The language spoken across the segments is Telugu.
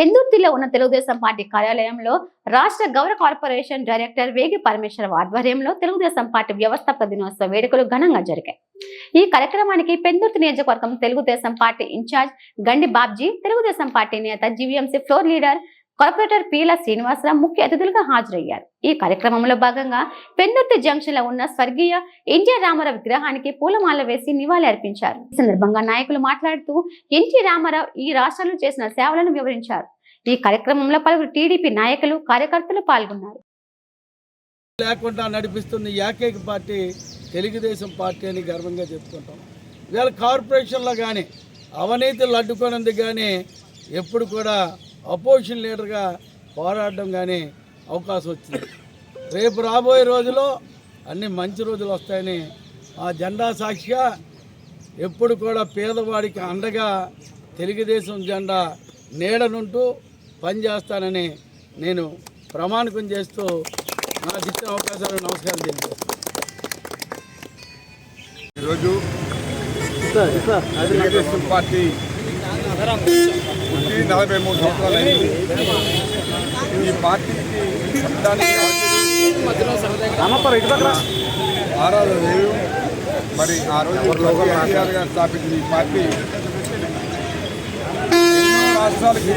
పెందుర్తిలో ఉన్న తెలుగుదేశం పార్టీ కార్యాలయంలో రాష్ట్ర గౌరవ కార్పొరేషన్ డైరెక్టర్ వేగి పరమేశ్వర ఆధ్వర్యంలో తెలుగుదేశం పార్టీ వ్యవస్థాపక దినోత్సవ వేడుకలు ఘనంగా జరిగాయి. ఈ కార్యక్రమానికి పెందుర్తి నియోజకవర్గం Telugu Desam party incharge Gandi Babji Telugu Desam party నేత GVMC floor leader corporator Peela Srinivasa Rao ముఖ్య అతిథులుగా హాజరయ్యారు. ఈ కార్యక్రమంలో భాగంగా పెందుర్తి జంక్షన్లో ఉన్న స్వర్గీయ ఎన్టీ రామారావు విగ్రహానికి పూలమాల వేసి నివాళి అర్పించారు. ఈ సందర్భంగా నాయకులు మాట్లాడుతూ ఎన్టీ రామారావు ఈ రాష్ట్రంలో చేసిన సేవలను వివరించారు. ఈ కార్యక్రమంలో పలువురు టీడీపీ నాయకులు కార్యకర్తలు పాల్గొన్నారు. లేకుండా నడిపిస్తున్న ఏకైక పార్టీ తెలుగుదేశం పార్టీ అని గర్వంగా చెప్పుకుంటాం. ఇవాళ కార్పొరేషన్లో కానీ అవినీతులు అడ్డుకోనందుకు కానీ ఎప్పుడు కూడా అపోజిషన్ లీడర్గా పోరాడడం కానీ అవకాశం వచ్చింది. రేపు రాబోయే రోజులో అన్ని మంచి రోజులు వస్తాయని ఆ జెండా సాక్షిగా ఎప్పుడు కూడా పేదవాడికి అండగా తెలుగుదేశం జెండా నీడనుంటూ పనిచేస్తానని నేను ప్రమాణికం చేస్తూ నాకు ఇచ్చిన అవకాశాలు నమస్కారం తెలియజేస్తాను ఈరోజు తెలుగుదేశం పార్టీ పుట్టి నలభై మూడు సంవత్సరాలైంది. ఈ పార్టీకి ఆరాధన లేవు మరి ఆ రోజు ఎన్టీఆర్ గారు స్థాపించిన ఈ పార్టీ రాష్ట్రాలకి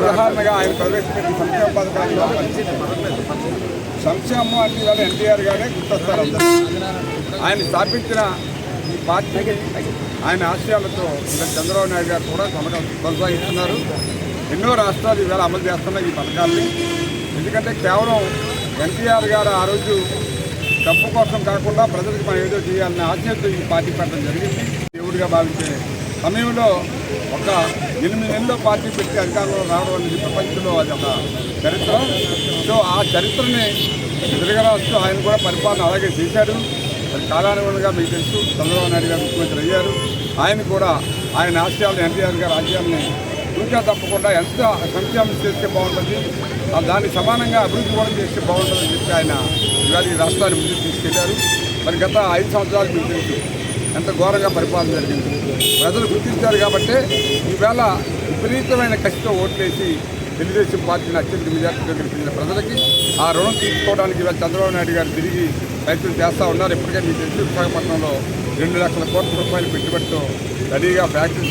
ఉదాహరణగా ఆయన ప్రవేశపెట్టిన సంక్షేమ పథకాలు సంక్షేమం అంటే ఇవాళ ఎన్టీఆర్ గారే గుర్తొస్తారు ఆయన స్థాపించిన ఈ పార్టీకి ఆయన ఆశయాలతో చంద్రబాబు నాయుడు గారు కూడా కొనగా కొనసాగిస్తున్నారు. ఎన్నో రాష్ట్రాలు ఈవేళ అమలు చేస్తున్నాయి ఈ పథకాల్ని. ఎందుకంటే కేవలం ఎన్టీఆర్ గారు ఆ రోజు డబ్బు కోసం కాకుండా ప్రజలకు మనం ఏదో చేయాలనే ఆశయంతో ఈ పార్టీ పెట్టడం జరిగింది. దేవుడిగా భావించే సమయంలో ఒక ఎనిమిది నెలల్లో పార్టీ పెట్టి అధికారంలో రావడం అనేది ప్రపంచంలో అది ఒక చరిత్ర. సో ఆ చరిత్రని తిరగరాస్తూ ఆయన కూడా పరిపాలన అలాగే చేశాడు. మరి కాలానుగుణంగా మీకు తెలుసు. చంద్రబాబు నాయుడు గారు ముఖ్యమంత్రి అయ్యారు. ఆయన కూడా ఆయన ఆశయాలను ఎన్టీఆర్ గారి ఆశయాలని ఇంకా తప్పకుండా ఎంత సంక్షేమం చేస్తే బాగుంటుంది ఆ దానికి సమానంగా అభివృద్ధి కూడా చేస్తే బాగుంటుందని చెప్పి ఆయన ఇవాళ ఈ రాష్ట్రాన్ని ముందుకు తీసుకెళ్ళారు. మరి గత ఐదు సంవత్సరాలు మీకు తెలుసు ఎంత ఘోరంగా పరిపాలన జరిగింది. ప్రజలు గుర్తించారు కాబట్టి ఈవేళ విపరీతమైన కసితో ఓట్లేసి తెలుగుదేశం పార్టీని అత్యంత దగ్గర గెలిపించిన ప్రజలకి ఆ రుణం తీసుకోవడానికి ఇవాళ చంద్రబాబు నాయుడు గారు తిరిగి ప్రయత్నం చేస్తూ ఉన్నారు. ఇప్పటికే మీకు తెలుసు విశాఖపట్నంలో రెండు లక్షల కోట్ల రూపాయలు పెట్టుబడితో రెడీగా ఫ్యాక్టరీ